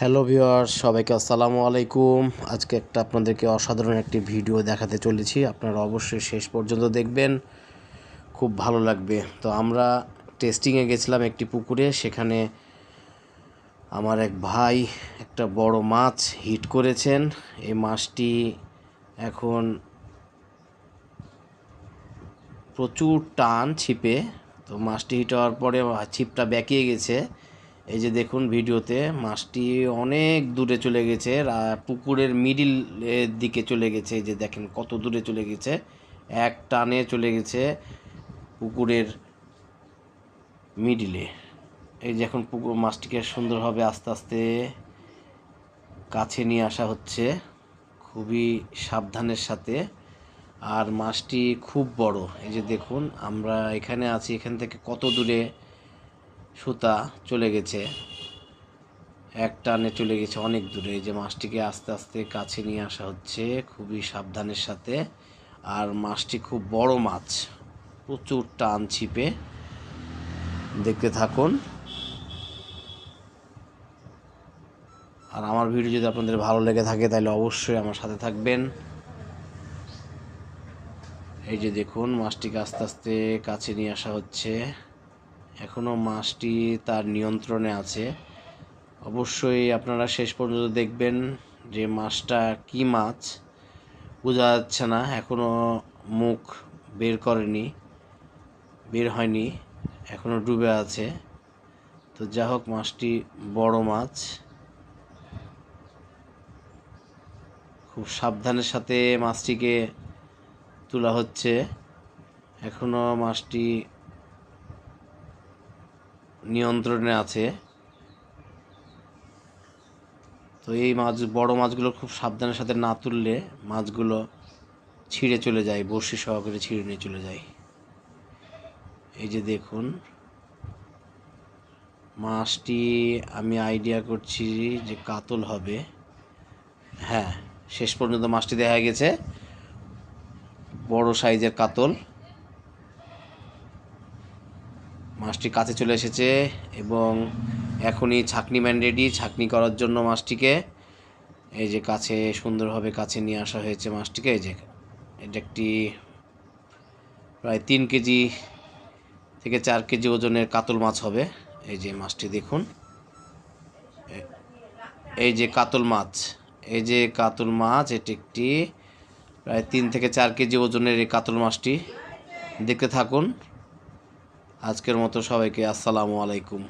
Hello viewers, সবাইকে আসসালামু আলাইকুম। আজকে একটা আপনাদেরকে অসাধারণ একটি ভিডিও দেখাতে চলেছি। আপনারা অবশ্যই শেষ পর্যন্ত দেখবেন, খুব ভালো লাগবে। তো আমরা টেস্টিংয়ে গেছিলাম একটি পুকুরে, সেখানে আমার এক ভাই একটা বড় মাছ হিট করেছেন। এই মাছটি এখন প্রচুর টান ছিপে। তো মাছটি হিট হওয়ার পরে ছিপটা বেঁকিয়ে গেছে। এই যে দেখুন ভিডিওতে, মাছটি অনেক দূরে চলে গেছে পুকুরের মিডিল দিকে চলে গেছে, এই যে দেখেন কত দূরে চলে গেছে, এক টানে চলে গেছে পুকুরের মিডিলে এই যে এখন পুকুর, মাছটিকে সুন্দরভাবে আস্তে আস্তে কাছে নিয়ে আসা হচ্ছে, খুবই সাবধানের সাথে। আর মাছটি খুব বড়, এই যে দেখুন, আমরা এখানে আছি, এখান থেকে কত দূরে সুতা চলে গেছে। এক টানে চলে গেছে অনেক দূরে। যে মাছটিকে আস্তে আস্তে কাছে নিয়ে আসা হচ্ছে। খুবই সাবধানের সাথে। আর মাছটি খুব বড় মাছ। প্রচুর টান ছিপে। দেখতে থাকুন। আর আমার ভিডিও যদি আপনাদের ভালো লেগে থাকে, তাহলে অবশ্যই আমার সাথে থাকবেন। এই যে দেখুন, মাছটিকে আস্তে আস্তে কাছে নিয়ে আসা হচ্ছে। এখনও মাছটি তার নিয়ন্ত্রণে আছে। অবশ্যই আপনারা শেষ পর্যন্ত দেখবেন যে মাছটা কি মাছ। বোঝা যাচ্ছে না এখনও মুখ বের করেনি, বের হয়নি এখনও ডুবে আছে। তো যা হোক, মাছটি বড় মাছ। খুব সাবধানের সাথে মাছটিকে তোলা হচ্ছে। এখনও মাছটি নিয়ন্ত্রণে আছে। তো এই মাছ, বড় মাছগুলো খুব সাবধানের সাথে না তুললে মাছগুলো ছিঁড়ে চলে যায়, বড়শি সহকারে ছিঁড়ে নিয়ে চলে যায়। এই যে দেখুন, মাছটি আমি আইডিয়া করছি যে কাতল হবে। হ্যাঁ শেষ পর্যন্ত মাছটি দেখা গেছে। বড় সাইজের কাতল। মাছটি কাছে চলে এসেছে এবং এখনই ছাকনি ম্যান রেডি। ছাকনি করার জন্য মাছটিকে এই যে কাছে, সুন্দরভাবে কাছে নিয়ে আসা হয়েছে মাছটিকে। এই যে, এটা একটি প্রায় তিন কেজি থেকে চার কেজি ওজনের কাতল মাছ হবে। এই যে মাছটি দেখুন। এই যে কাতল মাছ, এই যে কাতল মাছ, এটি একটি প্রায় তিন থেকে চার কেজি ওজনের এই কাতল মাছটি। দেখতে থাকুন। আজকের মতো সবাইকে আসসালামু আলাইকুম।